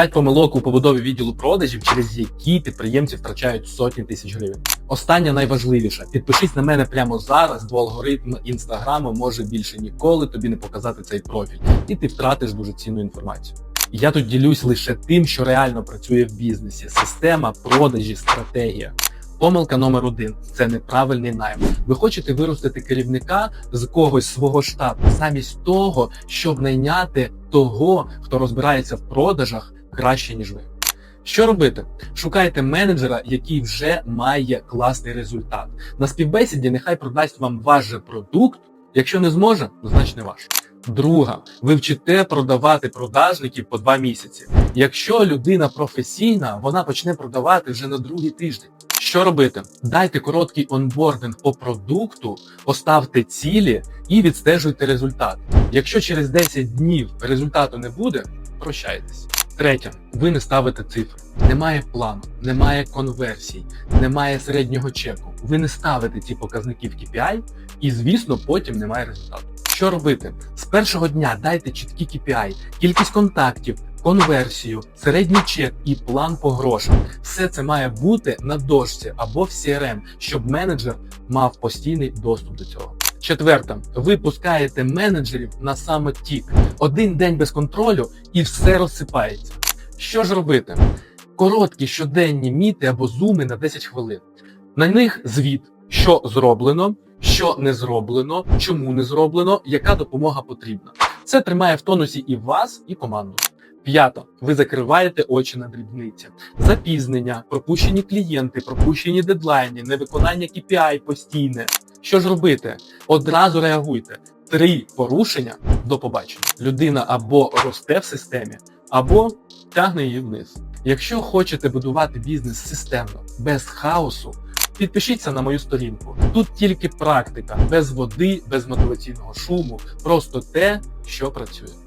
5 помилок у побудові відділу продажів, через які підприємці втрачають сотні тисяч гривень. Остання найважливіша. Підпишись на мене прямо зараз, бо алгоритм інстаграму може більше ніколи тобі не показати цей профіль, і ти втратиш дуже цінну інформацію. Я тут ділюсь лише тим, що реально працює в бізнесі: система, продажі, стратегія. Помилка номер один це неправильний найм. Ви хочете виростити керівника з когось свого штату, замість того, щоб найняти того, хто розбирається в продажах краще ніж ви. Що робити? Шукайте менеджера, який вже має класний результат. На співбесіді нехай продасть вам ваш же продукт. Якщо не зможе, значить не ваш. Друга, ви вчите продавати продажників по два місяці. Якщо людина професійна, вона почне продавати вже на другий тиждень. Що робити? Дайте короткий онбординг по продукту, поставте цілі і відстежуйте результат. Якщо через 10 днів результату не буде, прощайтесь. Третє, ви не ставите цифри. Немає плану, немає конверсій, немає середнього чеку. Ви не ставите ці показники в KPI, і, звісно, потім немає результату. Що робити? З першого дня дайте чіткі KPI, кількість контактів, конверсію, середній чек і план по грошам. Все це має бути на дошці або в CRM, щоб менеджер мав постійний доступ до цього. Четверте, ви пускаєте менеджерів на самотік. Один день без контролю і все розсипається. Що ж робити? Короткі щоденні міти або зуми на 10 хвилин. На них звіт, що зроблено, що не зроблено, чому не зроблено, яка допомога потрібна. Це тримає в тонусі і вас, і команду. П'ято, ви закриваєте очі на дрібниці. Запізнення, пропущені клієнти, пропущені дедлайни, невиконання KPI постійне. Що ж робити? Одразу реагуйте. Три порушення до побачення. Людина або росте в системі, або тягне її вниз. Якщо хочете будувати бізнес системно, без хаосу, підпишіться на мою сторінку. Тут тільки практика, без води, без мотиваційного шуму, просто те, що працює.